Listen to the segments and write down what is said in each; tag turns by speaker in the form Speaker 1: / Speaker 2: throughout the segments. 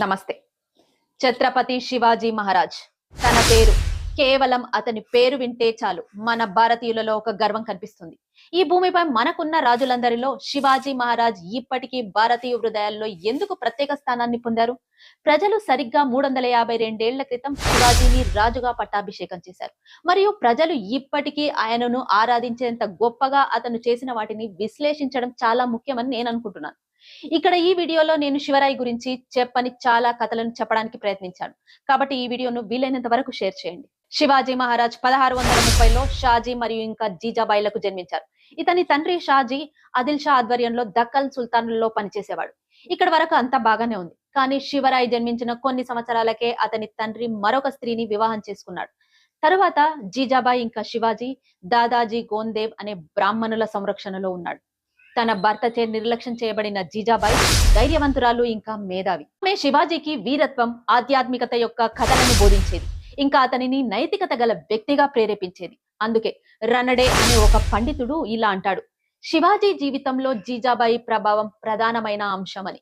Speaker 1: నమస్తే. ఛత్రపతి శివాజీ మహారాజ్ తన పేరు కేవలం అతని పేరు వింటే చాలు. మన భారతీయులలో ఒక గర్వం కనిపిస్తుంది. ఈ భూమిపై మనకున్న రాజులందరిలో శివాజీ మహారాజ్ ఇప్పటికీ భారతీయ హృదయాల్లో ఎందుకు ప్రత్యేక స్థానాన్ని పొందారు? ప్రజలు సరిగ్గా మూడు వందల యాభై రెండేళ్ళ క్రితం శివాజీని రాజుగా పట్టాభిషేకం చేశారు. మరియు ప్రజలు ఇప్పటికీ ఆయనను ఆరాధించేంత గొప్పగా అతను చేసిన వాటిని విశ్లేషించడం చాలా ముఖ్యమని నేను అనుకుంటున్నాను. ఇక్కడ ఈ వీడియోలో నేను శివరాయి గురించి చెప్పని చాలా కథలను చెప్పడానికి ప్రయత్నించాను. కాబట్టి ఈ వీడియోను వీలైనంత వరకు షేర్ చేయండి. శివాజీ మహారాజ్ పదహారు వందల ముప్పైలో షాజీ మరియు ఇంకా జీజాబాయిలకు జన్మించారు. ఇతని తండ్రి షాజీ ఆదిల్ షా ఆధ్వర్యంలో దక్కల్ సుల్తాన్లలో పనిచేసేవాడు. ఇక్కడ వరకు అంతా బాగానే ఉంది. కానీ శివరాయ్ జన్మించిన కొన్ని సంవత్సరాలకే అతని తండ్రి మరొక స్త్రీని వివాహం చేసుకున్నాడు. తరువాత జీజాబాయి ఇంకా శివాజీ దాదాజీ గోందేవ్ అనే బ్రాహ్మణుల సంరక్షణలో ఉన్నాడు. తన భర్తచే నిర్లక్ష్యం చేయబడిన జీజాబాయి ధైర్యవంతురాలు ఇంకా మేధావి. ఆమె శివాజీకి వీరత్వం ఆధ్యాత్మికత యొక్క కథలను బోధించేది. ఇంకా అతనిని నైతికత గల వ్యక్తిగా ప్రేరేపించేది. అందుకే రనడే అనే ఒక పండితుడు ఇలా అంటాడు. శివాజీ జీవితంలో జీజాబాయి ప్రభావం ప్రధానమైన అంశమని.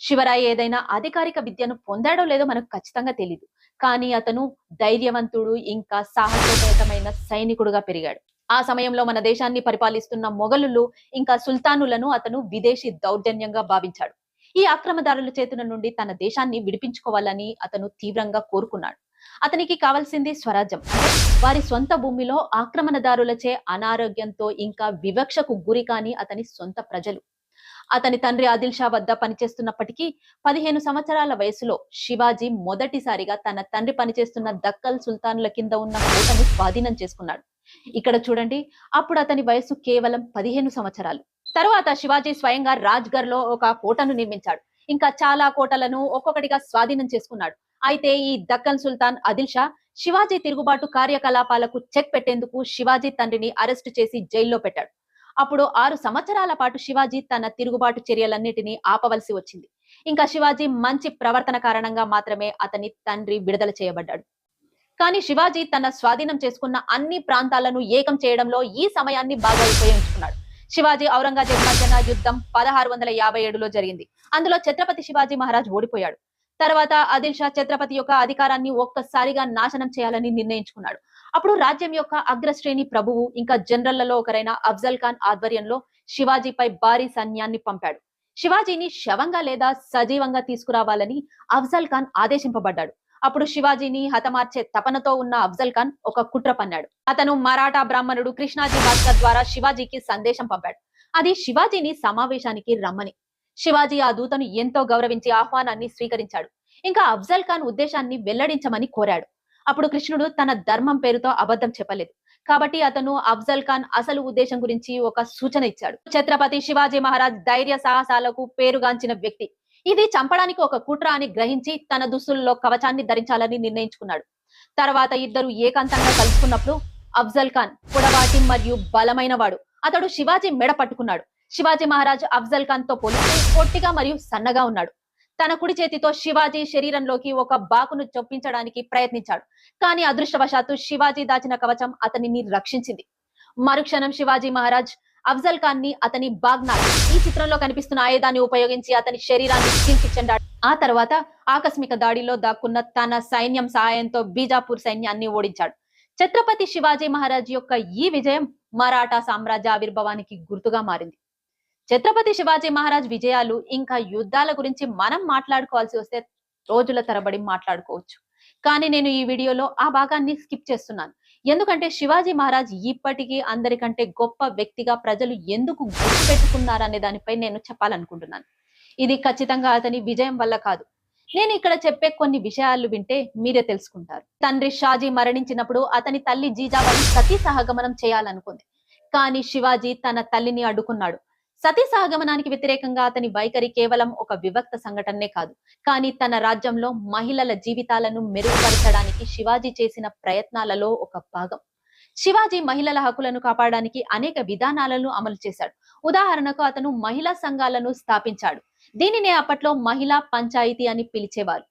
Speaker 1: శివరాయ్ ఏదైనా అధికారిక విద్యను పొందాడో లేదో మనకు ఖచ్చితంగా తెలియదు కానీ అతను ధైర్యవంతుడు ఇంకా సాహసోపేతమైన సైనికుడుగా పెరిగాడు. ఆ సమయంలో మన దేశాన్ని పరిపాలిస్తున్న మొఘలులు ఇంకా సుల్తానులను అతను విదేశీ దౌర్జన్యంగా భావించాడు. ఈ ఆక్రమదారుల చేతుల నుండి తన దేశాన్ని విడిపించుకోవాలని అతను తీవ్రంగా కోరుకున్నాడు. అతనికి కావాల్సింది స్వరాజ్యం. వారి సొంత భూమిలో ఆక్రమణదారులచే అనారోగ్యంతో ఇంకా వివక్షకు గురి కాని అతని సొంత ప్రజలు. అతని తండ్రి ఆదిల్ షా వద్ద పనిచేస్తున్నప్పటికీ పదిహేను సంవత్సరాల వయసులో శివాజీ మొదటిసారిగా తన తండ్రి పనిచేస్తున్న దక్కల్ సుల్తానుల కింద ఉన్న కోటను స్వాధీనం చేసుకున్నాడు. ఇక్కడ చూడండి అప్పుడు అతని వయసు కేవలం పదిహేను సంవత్సరాలు. తరువాత శివాజీ స్వయంగా రాజ్గర్లో ఒక కోటను నిర్మించాడు. ఇంకా చాలా కోటలను ఒక్కొక్కటిగా స్వాధీనం చేసుకున్నాడు. అయితే ఈ దక్కన్ సుల్తాన్ అదిల్ షా శివాజీ తిరుగుబాటు కార్యకలాపాలకు చెక్ పెట్టేందుకు శివాజీ తండ్రిని అరెస్టు చేసి జైల్లో పెట్టాడు. అప్పుడు ఆరు సంవత్సరాల పాటు శివాజీ తన తిరుగుబాటు చర్యలన్నిటినీ ఆపవలసి వచ్చింది. ఇంకా శివాజీ మంచి ప్రవర్తన కారణంగా మాత్రమే అతని తండ్రి విడుదల చేయబడ్డాడు. కానీ శివాజీ తన స్వాధీనం చేసుకున్న అన్ని ప్రాంతాలను ఏకం చేయడంలో ఈ సమయాన్ని బాగా ఉపయోగించుకున్నాడు. శివాజీ ఔరంగజేబ్ మధ్యన యుద్ధం పదహారు వందల యాభై ఏడులో జరిగింది. అందులో ఛత్రపతి శివాజీ మహారాజ్ ఓడిపోయాడు. తర్వాత ఆదిల్ షా ఛత్రపతి యొక్క అధికారాన్ని ఒక్కసారిగా నాశనం చేయాలని నిర్ణయించుకున్నాడు. అప్పుడు రాజ్యం యొక్క అగ్రశ్రేణి ప్రభువు ఇంకా జనరళ్ళలో ఒకరైన అఫ్జల్ ఖాన్ ఆధ్వర్యంలో శివాజీపై భారీ సైన్యాన్ని పంపాడు. శివాజీని శవంగా లేదా సజీవంగా తీసుకురావాలని అఫ్జల్ ఖాన్ ఆదేశింపబడ్డాడు. అప్పుడు శివాజీని హతమార్చే తపనతో ఉన్న అఫ్జల్ ఖాన్ ఒక కుట్ర పన్నాడు. అతను మరాఠా బ్రాహ్మణుడు కృష్ణాజీ భాస్కర్ ద్వారా శివాజీకి సందేశం పంపాడు. అది శివాజీని సమావేశానికి రమ్మని. శివాజీ ఆ దూతను ఎంతో గౌరవించి ఆహ్వానాన్ని స్వీకరించాడు. ఇంకా అఫ్జల్ ఖాన్ ఉద్దేశాన్ని వెల్లడించమని కోరాడు. అప్పుడు కృష్ణుడు తన ధర్మం పేరుతో అబద్ధం చెప్పలేదు. కాబట్టి అతను అఫ్జల్ ఖాన్ అసలు ఉద్దేశం గురించి ఒక సూచన ఇచ్చాడు. ఛత్రపతి శివాజీ మహారాజ్ ధైర్య సాహసాలకు పేరుగాంచిన వ్యక్తి. ఇది చంపడానికి ఒక కుట్ర అని గ్రహించి తన దుస్తుల్లో కవచాన్ని ధరించాలని నిర్ణయించుకున్నాడు. తర్వాత ఇద్దరు ఏకాంతంగా కలుసుకున్నప్పుడు అఫ్జల్ ఖాన్ పొడవాటి మరియు బలమైన వాడు. అతడు శివాజీ మెడ పట్టుకున్నాడు. శివాజీ మహారాజ్ అఫ్జల్ ఖాన్తో పోలిస్తే పొట్టిగా మరియు సన్నగా ఉన్నాడు. తన కుడి చేతితో శివాజీ శరీరంలోకి ఒక బాకును చొప్పించడానికి ప్రయత్నించాడు. కానీ అదృష్టవశాత్తు శివాజీ దాచిన కవచం అతనిని రక్షించింది. మరుక్షణం శివాజీ మహారాజ్ అఫ్జల్ ఖాన్ని అతని బాగ్నాల్ ఈ చిత్రంలో కనిపిస్తున్న ఆయుధాన్ని ఉపయోగించి అతని శరీరాన్ని చీల్చి చెండాడు. ఆ తర్వాత ఆకస్మిక దాడిలో దాక్కున్న తన సైన్యం సహాయంతో బీజాపూర్ సైన్యాన్ని ఓడించాడు. ఛత్రపతి శివాజీ మహారాజ్ యొక్క ఈ విజయం మరాఠా సామ్రాజ్య ఆవిర్భావానికి గుర్తుగా మారింది. ఛత్రపతి శివాజీ మహారాజ్ విజయాలు ఇంకా యుద్ధాల గురించి మనం మాట్లాడుకోవాల్సి వస్తే రోజుల తరబడి మాట్లాడుకోవచ్చు. కానీ నేను ఈ వీడియోలో ఆ భాగాన్ని స్కిప్ చేస్తున్నాను. ఎందుకంటే శివాజీ మహారాజ్ ఇప్పటికీ అందరికంటే గొప్ప వ్యక్తిగా ప్రజలు ఎందుకు గుర్తుపెట్టుకున్నారనే దానిపై నేను చెప్పాలనుకుంటున్నాను. ఇది ఖచ్చితంగా అతని విజయం వల్ల కాదు. నేను ఇక్కడ చెప్పే కొన్ని విషయాలు వింటే మీరే తెలుసుకుంటారు. తండ్రి షాజీ మరణించినప్పుడు అతని తల్లి జీజాబాయి సతీ సహగమనం చేయాలనుకుంది. కానీ శివాజీ తన తల్లిని అడ్డుకున్నాడు. సతీసాగమనానికి వ్యతిరేకంగా అతని వైఖరి కేవలం ఒక వివక్త సంఘటనే కాదు. కానీ తన రాజ్యంలో మహిళల జీవితాలను మెరుగుపరచడానికి శివాజీ చేసిన ప్రయత్నాలలో ఒక భాగం. శివాజీ మహిళల హక్కులను కాపాడడానికి అనేక విధానాలను అమలు చేశాడు. ఉదాహరణకు అతను మహిళా సంఘాలను స్థాపించాడు. దీనినే అప్పట్లో మహిళా పంచాయతీ అని పిలిచేవారు.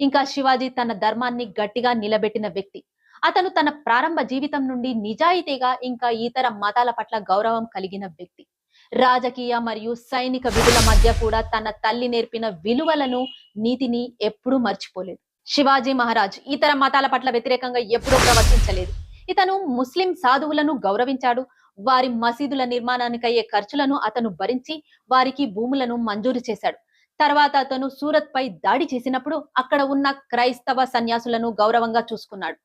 Speaker 1: ఇంకా శివాజీ తన ధర్మాన్ని గట్టిగా నిలబెట్టిన వ్యక్తి. అతను తన ప్రారంభ జీవితం నుండి నిజాయితీగా ఇంకా ఇతర మతాల పట్ల గౌరవం కలిగిన వ్యక్తి. రాజకీయ మరియు సైనిక విధుల మధ్య కూడా తన తల్లి నేర్పిన విలువలను నీతిని ఎప్పుడూ మర్చిపోలేదు. శివాజీ మహారాజ్ ఇతర మతాల పట్ల వ్యతిరేకంగా ఎప్పుడూ ప్రవర్తించలేదు. ఇతను ముస్లిం సాధువులను గౌరవించాడు. వారి మసీదుల నిర్మాణానికి అయ్యే ఖర్చులను అతను భరించి వారికి భూములను మంజూరు చేశాడు. తర్వాత అతను సూరత్ పై దాడి చేసినప్పుడు అక్కడ ఉన్న క్రైస్తవ సన్యాసులను గౌరవంగా చూసుకున్నాడు.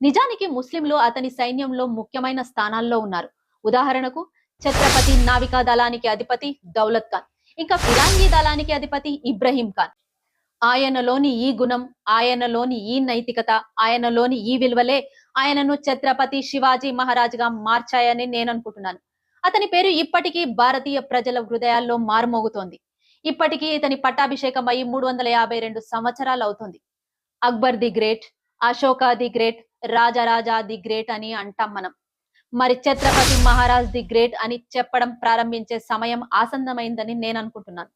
Speaker 1: నిజానికి ముస్లింలు అతని సైన్యంలో ముఖ్యమైన స్థానాల్లో ఉన్నారు. ఉదాహరణకు ఛత్రపతి నావికా దళానికి అధిపతి దౌలత్ ఖాన్. ఇంకా ఫిరాంగీ దళానికి అధిపతి ఇబ్రహీం ఖాన్. ఆయనలోని ఈ గుణం ఆయనలోని ఈ నైతికత ఆయనలోని ఈ విలువలే ఆయనను ఛత్రపతి శివాజీ మహారాజుగా మార్చాయని నేను అనుకుంటున్నాను అతని పేరు ఇప్పటికీ భారతీయ ప్రజల హృదయాల్లో మారుమోగుతోంది. ఇప్పటికీ ఇతని పట్టాభిషేకం అయి మూడు వందల యాభై రెండు సంవత్సరాలు అవుతుంది. Akbar the great Ashoka the great Rajaraja the great అని అంటాం మనం. మరి ఛత్రపతి మహారాజ్ ది గ్రేట్ అని చెప్పడం ప్రారంభించే సమయం ఆసన్నమైందని నేను అనుకుంటున్నాను.